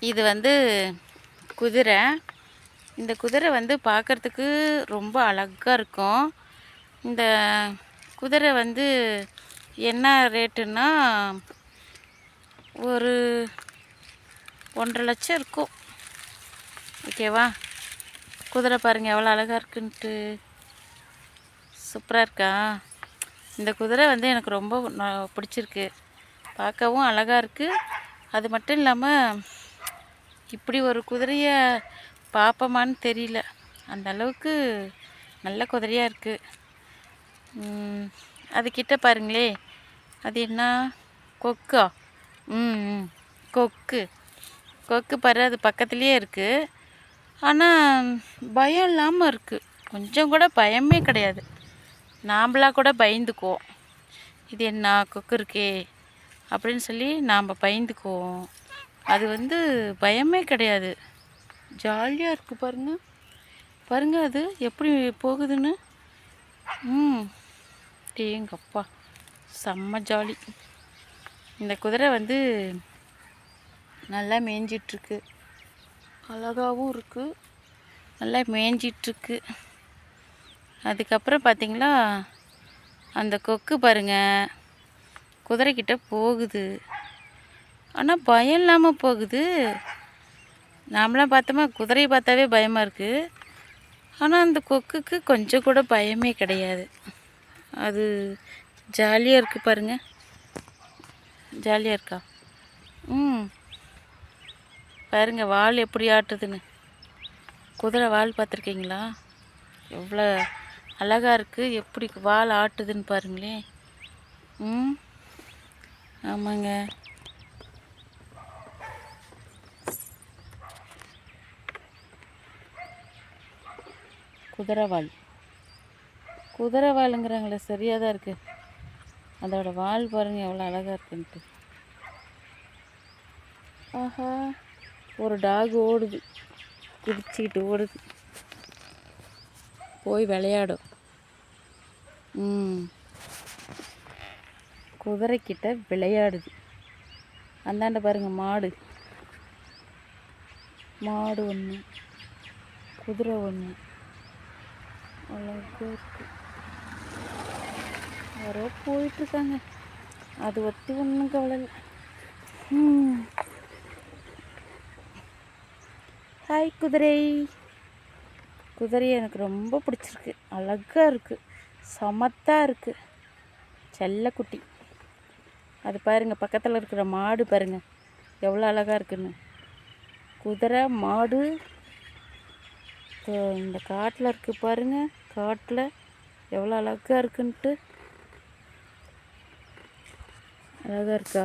இது வந்து குதிரை. இந்த குதிரை வந்து பார்க்கறதுக்கு ரொம்ப அழகாக இருக்கும். இந்த குதிரை வந்து என்ன ரேட்டுன்னா ஒரு ஒன்றரை லட்சம் இருக்கும். ஓகேவா குதிரை பாருங்கள் எவ்வளோ அழகாக இருக்குன்ட்டு. சூப்பராக இருக்கா? இந்த குதிரை வந்து எனக்கு ரொம்ப பிடிச்சிருக்கு. பார்க்கவும் அழகாக இருக்குது அது மட்டும் இல்லாமல் இப்படி ஒரு குதிரையை பார்ப்போமான்னு தெரியல. அந்த அளவுக்கு நல்ல குதிரையாக இருக்குது அது பாருங்களே. அது என்ன? கொக்கா. ம் கொக்கு. கொக்கு பாரு அது பக்கத்துலேயே இருக்குது ஆனால் பயம் இல்லாமல் இருக்குது கொஞ்சம் கூட பயமே கிடையாது. நாம்பளா கூட பயந்துக்குவோம். இது என்ன? கொக்கு இருக்கே. அப்படின்னு சொல்லி நாம் பயந்துக்குவோம். அது வந்து பயமே கிடையாது. ஜாலியாக இருக்குது பாருங்கள் பாருங்கள் அது எப்படி போகுதுன்னு. ம். டேங்கப்பா செம்ம ஜாலி. இந்த குதிரை வந்து நல்லா மேய்ஞ்சிட்ருக்கு. அழகாகவும் இருக்குது நல்லா மேய்ஞ்சிட்ருக்கு. அதுக்கப்புறம் பார்த்தீங்களா அந்த கொக்கு பாருங்கள் குதிரைக்கிட்ட போகுது. ஆனால் பயம் இல்லாமல் போகுது. நாமளாம் பார்த்தோமா குதிரையை பார்த்தாவே பயமாக இருக்குது ஆனால் அந்த கொக்குக்கு கொஞ்சம் கூட பயமே கிடையாது. அது ஜாலியாக இருக்குது பாருங்கள் ஜாலியாக இருக்கா? ம். பாருங்க வால் எப்படி ஆட்டுதுன்னு. குதிரை வால் பார்த்துருக்கீங்களா? எவ்வளோ அழகாக இருக்குது எப்படி வால் ஆட்டுதுன்னு பாருங்களேன். ம். ஆமாங்க. குதிரைவால் குதிரை சரியாக தான் இருக்குது அதோட வால் பாருங்க எவ்வளோ அழகாக இருக்குன்ட்டு. ஆஹா ஒரு டாக் ஓடுது. குதிச்சுக்கிட்டு ஓடுது. போய் விளையாடும். ம் குதிரைக்கிட்ட விளையாடுது. அந்தாண்ட பாருங்க மாடு. மாடு ஒன்று குதிரை ஒன்று அழகாக இருக்குது யாரோ போயிட்டுருக்காங்க. அது ஒத்தி ஒன்றும் கவலை இல்லை ஹாய் குதிரை. குதிரை எனக்கு ரொம்ப பிடிச்சிருக்கு. அழகாக இருக்குது சமத்தாக இருக்குது செல்லக்குட்டி. அது பாருங்கள் பக்கத்தில் இருக்கிற மாடு பாருங்கள் எவ்வளோ அழகாக இருக்குன்னு. குதிரை மாடு. இந்த காட்டில் இருக்குது பாருங்கள் காட்டில் எவ்வளோ அழகாக இருக்குன்ட்டு. அழகாக இருக்கா?